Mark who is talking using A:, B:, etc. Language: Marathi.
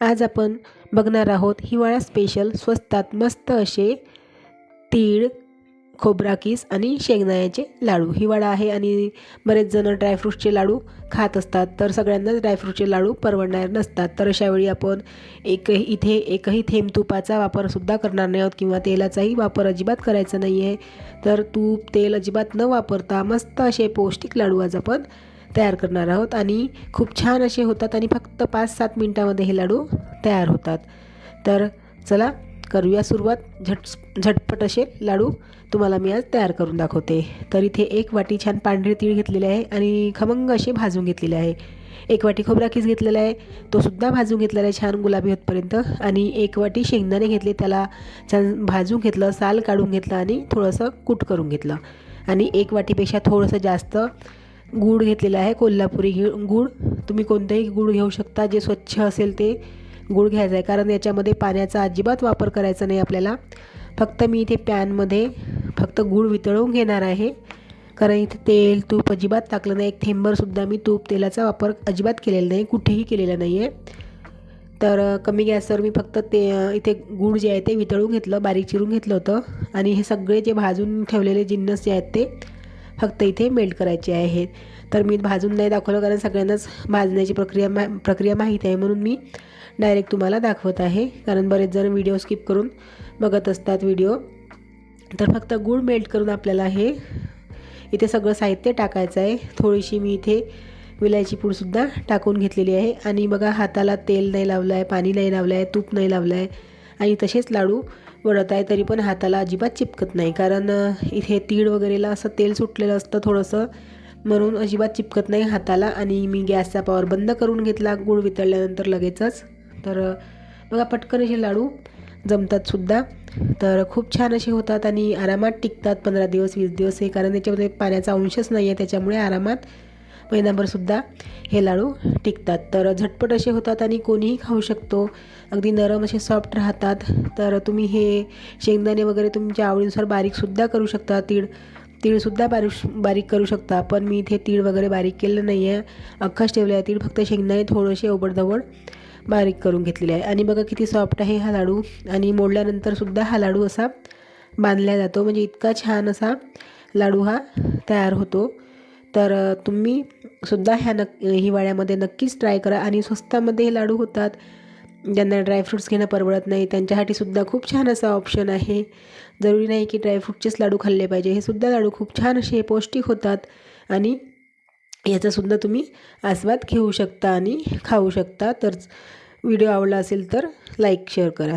A: आज आपण बघणार आहोत हिवाळा स्पेशल स्वस्तात मस्त असे तीळ खोबरा किस आणि शेंगदाण्याचे लाडू. हिवाळा आहे आणि बरेच जण ड्रायफ्रूटचे लाडू खात असतात. तर सगळ्यांनाच ड्रायफ्रूटचे लाडू परवडणार नसतात. तर अशावेळी आपण एकही इथे एकही थेंब तुपाचा वापरसुद्धा करणार नाही आहोत किंवा तेलाचाही वापर अजिबात करायचा नाही आहे तर तूप तेल अजिबात न वापरता मस्त असे पौष्टिक लाडू आज आपण तयार करणार आहोत आणि खूप छान असे होतात आणि फक्त पाच सात मिनटामध्ये हे लाडू तयार होतात. तर चला करूया सुरुवात. झट झटपट असे लाडू तुम्हाला मी आज तयार करून दाखवते. तर इथे एक वाटी छान पांढरे तीळ घेतलेले आहे आणि खमंग असे भाजून घेतलेले आहे. एक वाटी खोबरा किस घेतलेला आहे तो सुद्धा भाजून घेतलेला आहे छान गुलाबी होतपर्यंत. आणि एक वाटी शेंगदाणे घेतले त्याला छान भाजून घेतलं साल काढून घेतलं आणि थोडंसं कूट करून घेतलं. आणि एक वाटीपेक्षा थोडंसं जास्त गूळ घेतलेला आहे कोल्हापुरी घि गूळ तुम्ही कोणतंही गूळ घेऊ शकता जे स्वच्छ असेल ते गूळ घ्यायचा आहे. कारण याच्यामध्ये पाण्याचा अजिबात वापर करायचा नाही आपल्याला. फक्त मी इथे पॅनमध्ये फक्त गूळ वितळवून घेणार आहे. कारण इथे तेल तूप अजिबात टाकलं नाही. एक थेंबरसुद्धा मी तूप तेलाचा वापर अजिबात केलेला नाही. कुठेही केलेला नाही आहे तर कमी गॅसवर मी फक्त ते इथे गूळ जे आहे ते वितळून घेतलं बारीक चिरून घेतलं होतं. आणि हे सगळे जे भाजून ठेवलेले जिन्नस जे आहेत ते फक्त इथे मेल्ट करायचे आहेत तर मी भाजून नाही दाखवलं कारण सगळ्यांनाच भाजण्याची प्रक्रिया मा प्रक्रिया माहीत आहे म्हणून मी डायरेक्ट तुम्हाला दाखवत आहे. कारण बरेच जण व्हिडिओ स्किप करून बघत असतात व्हिडिओ तर फक्त गूळ मेल्ट करून आपल्याला हे इथे सगळं साहित्य टाकायचं आहे. थोडीशी मी इथे विलायची पूडसुद्धा टाकून घेतलेली आहे. आणि बघा हाताला तेल नाही लावलं आहे पाणी नाही लावलं आहे तूप नाही लावलं आहे आणि तसेच लाडू वळत आहे तरी पण हाताला अजिबात चिपकत नाही. कारण इथे तीळ वगैरेला असं तेल सुटलेलं असतं थोडंसं. म्हणून अजिबात चिपकत नाही हाताला. आणि मी गॅसचा पॉवर बंद करून घेतला गूळ वितळल्यानंतर लगेचच. तर बघा पटकन असे लाडू जमतात सुद्धा. तर खूप छान असे होतात आणि आरामात टिकतात पंधरा दिवस वीस दिवस. हे कारण त्याच्यामध्ये पाण्याचा अंशच नाही आहे त्याच्यामुळे आरामात महिनाभरसुद्धा हे लाडू टिकतात. तर झटपट असे होतात आणि कोणीही खाऊ शकतो. अगदी नरम असे सॉफ्ट राहतात. तर तुम्ही हे शेंगदाणे वगैरे तुमच्या आवडीनुसार बारीकसुद्धा करू शकता. तीळ तीळसुद्धा बारीक बारीक करू शकता. पण मी इथे तीळ वगैरे बारीक केलं नाही आहे अख्खाच ठेवले आहे. तीळ फक्त शेंगदाणे थोडेसे ओबडधवड बारीक करून घेतलेले आहे. आणि बघा किती सॉफ्ट आहे हा लाडू. आणि मोडल्यानंतरसुद्धा हा लाडू असा बांधला जातो. म्हणजे इतका छान असा लाडू हा तयार होतो. तर तुम्ही सुद्धा ह्या नक् हिवाळ्यामध्ये नक्कीच ट्राय करा आणि स्वस्तामध्ये हे लाडू होतात. ज्यांना ड्रायफ्रूट्स घेणं परवडत नाही त्यांच्यासाठी सुद्धा खूप छान असा ऑप्शन आहे. जरुरी नाही की ड्रायफ्रूटचेच लाडू खाल्ले पाहिजे. हे सुद्धा लाडू खूप छान असे पौष्टिक होतात आणि याचासुद्धा तुम्ही आस्वाद घेऊ शकता आणि खाऊ शकता. तर व्हिडिओ आवडला असेल तर लाईक शेअर करा.